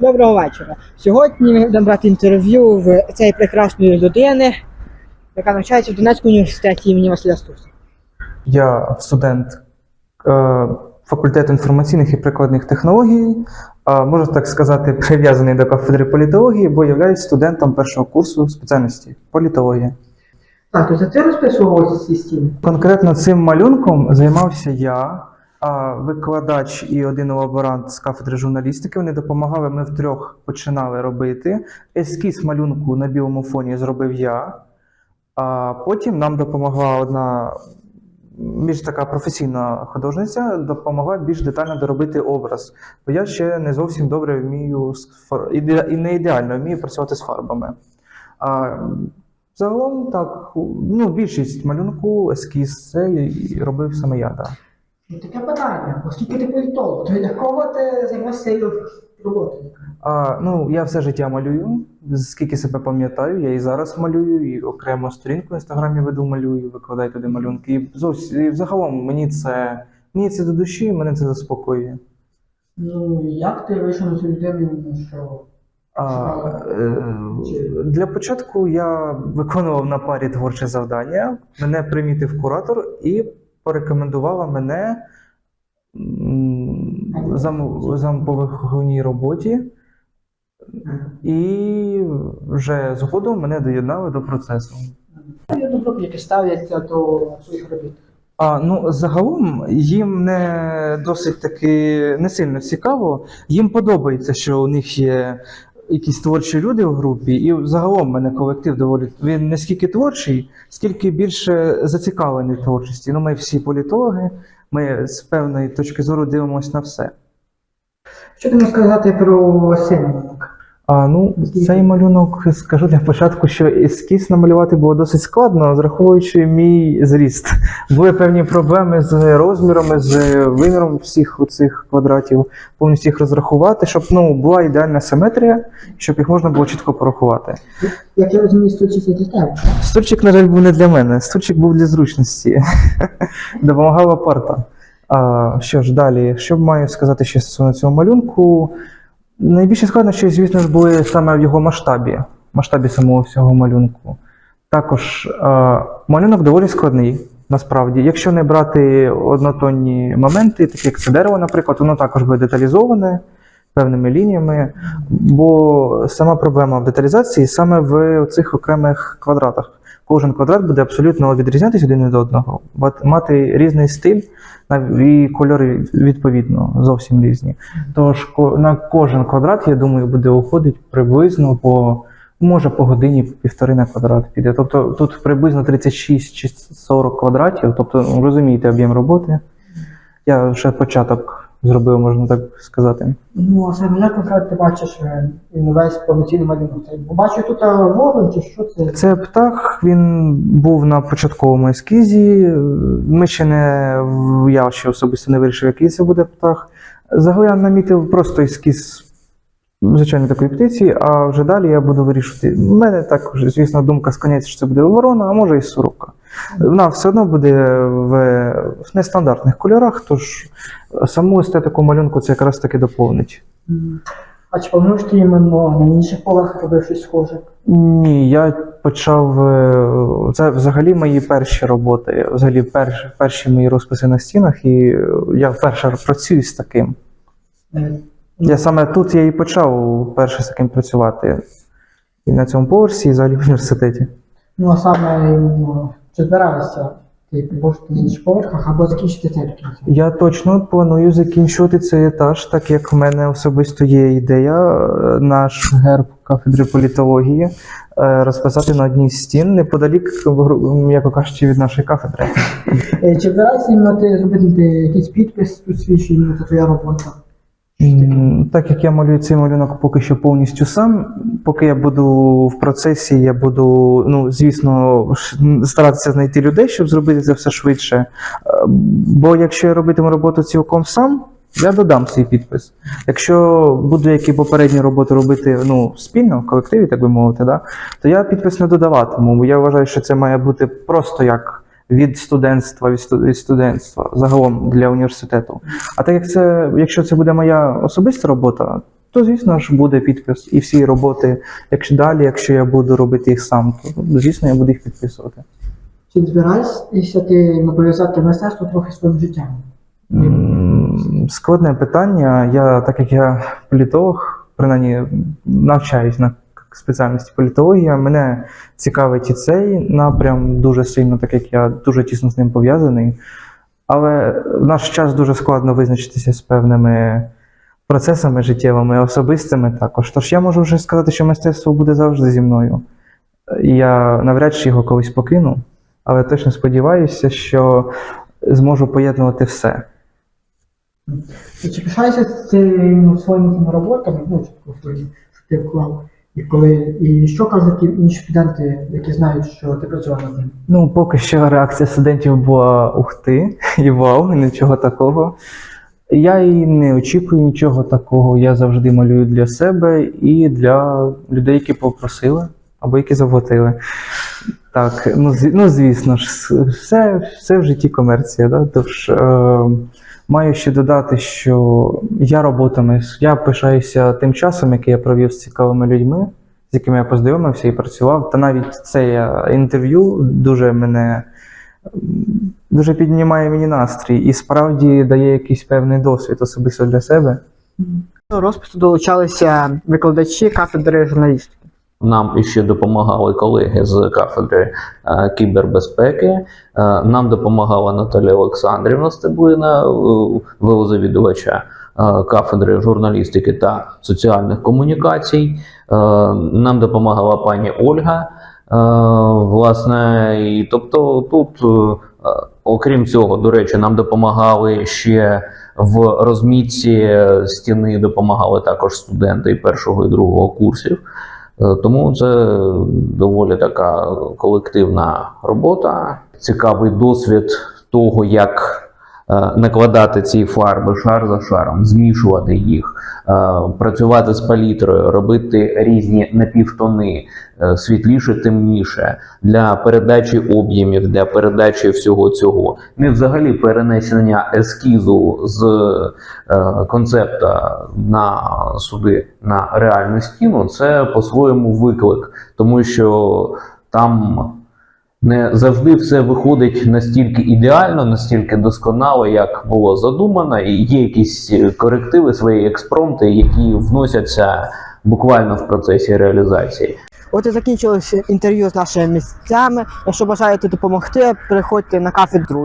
Доброго вечора. Сьогодні ми будемо брати інтерв'ю в цієї прекрасної людини, яка навчається в Донецькому університеті імені Василя Стуса. Я студент е, факультету інформаційних і прикладних технологій, е, можна так сказати, прив'язаний до кафедри політології, бо являюсь студентом першого курсу спеціальності політологія. Так, то за це ти розписував ці стіни? Конкретно цим малюнком займався я, викладач і один лаборант з кафедри журналістики. Вони допомагали. Ми втрьох починали робити. Ескіз малюнку на білому фоні зробив я. А потім нам допомогла одна більш така професійна художниця, допомогла більш детально доробити образ. Бо я ще не зовсім добре вмію і не ідеально вмію працювати з фарбами. А загалом так, ну, більшість малюнку, ескіз, це робив саме я. Так. Ну, Таке питання, оскільки ти політолог, то для кого ти займаєшся цією роботою? А, ну, я все життя малюю, скільки себе пам'ятаю, я і зараз малюю, і окремо сторінку в інстаграмі веду малюю, викладаю туди малюнки. І зовсім і взагалом мені це мені це до душі, мене це заспокоює. Ну, як ти вийшов на цю людину, що А, е, для початку я виконував на парі творче завдання. Мене примітив куратор і порекомендувала мене зам, зам роботі. І вже згодом мене доєднали до процесу. Групи, які ставляться до своїх робіт. А, ну, загалом їм не досить таки не сильно цікаво. Їм подобається, що у них є якісь творчі люди в групі, і загалом в мене колектив доволі він не скільки творчий, скільки більше зацікавлений в творчості. Ну, ми всі політологи, ми з певної точки зору дивимося на все. Що ти можеш сказати про синок? А, ну, цей малюнок скажу для початку, що ескіз намалювати було досить складно, зраховуючи мій зріст. Були певні проблеми з розмірами, з виміром всіх цих квадратів, повністю їх розрахувати, щоб ну, була ідеальна симетрія, щоб їх можна було чітко порахувати. Як я розумію, стучиться для тебе. Стульчик, на жаль, був не для мене. Стульчик був для зручності. Допомагала парта. А, що ж, далі, що маю сказати ще стосовно цього малюнку? Найбільше складнощі, звісно ж, були саме в його масштабі, масштабі самого всього малюнку. Також а, малюнок доволі складний, насправді. Якщо не брати однотонні моменти, такі як це дерево, наприклад, воно також буде деталізоване певними лініями. Бо сама проблема в деталізації саме в цих окремих квадратах. Кожен квадрат буде абсолютно відрізнятися один від одного, мат- мати різний стиль і кольори відповідно зовсім різні. Тож на кожен квадрат, я думаю, буде уходить приблизно по може по годині півтори на квадрат піде. Тобто тут приблизно 36 чи 40 квадратів, тобто ну, розумієте об'єм роботи. Я ще початок зробив, можна так сказати. Ну, а як конкретно ти бачиш е, він весь повноцінний малюнок? Бачу тут вогонь чи що це? Це птах, він був на початковому ескізі. Ми ще не я ще особисто не вирішив, який це буде птах. Загалом я намітив просто ескіз звичайно такої птиці, а вже далі я буду вирішувати. У мене також, звісно, думка склоняється, що це буде ворона, а може і сорока. Вона все одно буде в, нестандартних кольорах, тож саму естетику малюнку це якраз таки доповнить. А чи плануєш ти іменно на інших поверхах робив щось схоже? Ні, я почав. е, Це взагалі мої перші роботи, взагалі перші, перші мої розписи на стінах, і е, я вперше працюю з таким. Е, Я саме тут я і почав перше з таким працювати. І на цьому поверсі, і взагалі в університеті. Ну, а саме ну, чи збираєшся ти бути на інших поверхах або закінчити цей кінця? Я точно планую закінчувати цей етаж, так як в мене особисто є ідея, е, наш герб кафедри політології е, розписати на одній з стін неподалік, м'яко кажучи, від нашої кафедри. Е, Чи збираєшся іменно ти зробити якийсь підпис тут свій, що іменно це твоя робота? Так як я малюю цей малюнок поки що повністю сам, поки я буду в процесі, я буду, ну, звісно, старатися знайти людей, щоб зробити це все швидше. Е, Бо якщо я робитиму роботу цілком сам, я додам свій підпис. Якщо буду які попередні роботи робити ну, спільно, в колективі, так би мовити, да, то я підпис не додаватиму, бо я вважаю, що це має бути просто як від студентства, від студентства загалом для університету. А так як це, якщо це буде моя особиста робота, то звісно ж буде підпис. І всі роботи, якщо далі, якщо я буду робити їх сам, то звісно я буду їх підписувати. Чи збираєшся ти пов'язати мистецтво трохи своїм життям? Складне питання. Я, так як я політолог, принаймні навчаюсь на спеціальності політологія, мене цікавить і цей напрям дуже сильно, так як я дуже тісно з ним пов'язаний. Але в наш час дуже складно визначитися з певними процесами життєвими, особистими також. Тож я можу вже сказати, що мистецтво буде завжди зі мною. Я навряд чи його колись покину, але точно сподіваюся, що зможу поєднувати все. Чи пишаєшся ти ну, своїми роботами, ну, що ти вклав? І коли і що кажуть інші студенти, які знають, що ти працював над ним? Ну, поки що реакція студентів була ух ти, і вау, нічого такого. Я і не очікую нічого такого. Я завжди малюю для себе і для людей, які попросили або які заплатили. Так, ну, ну звісно ж, все, все в житті комерція. Да? Тож е, маю ще додати, що я роботами, я пишаюся тим часом, який я провів з цікавими людьми, з якими я познайомився і працював. Та навіть це інтерв'ю дуже мене дуже піднімає мені настрій і справді дає якийсь певний досвід особисто для себе. До розпису долучалися викладачі кафедри журналістики. Нам іще допомагали колеги з кафедри е, кібербезпеки. Е, Нам допомагала Наталя Олександрівна Стеблина, е, велозавідувача кафедри журналістики та соціальних комунікацій. Нам допомагала пані Ольга. Власне, і тобто тут, окрім цього, до речі, нам допомагали ще в розмітці стіни, допомагали також студенти першого і другого курсів. Е, Тому це доволі така колективна робота, цікавий досвід того, як накладати ці фарби шар за шаром, змішувати їх, е, працювати з палітрою, робити різні напівтони, е, світліше, темніше для передачі об'ємів, для передачі всього цього. Не взагалі перенесення ескізу з е, концепта на суди на реальну стіну, це по-своєму виклик, тому що там не завжди все виходить настільки ідеально, настільки досконало, як було задумано, і є якісь корективи, свої експромти, які вносяться буквально в процесі реалізації. От і закінчилось інтерв'ю з нашими місцями. Якщо бажаєте допомогти, приходьте на кафедру.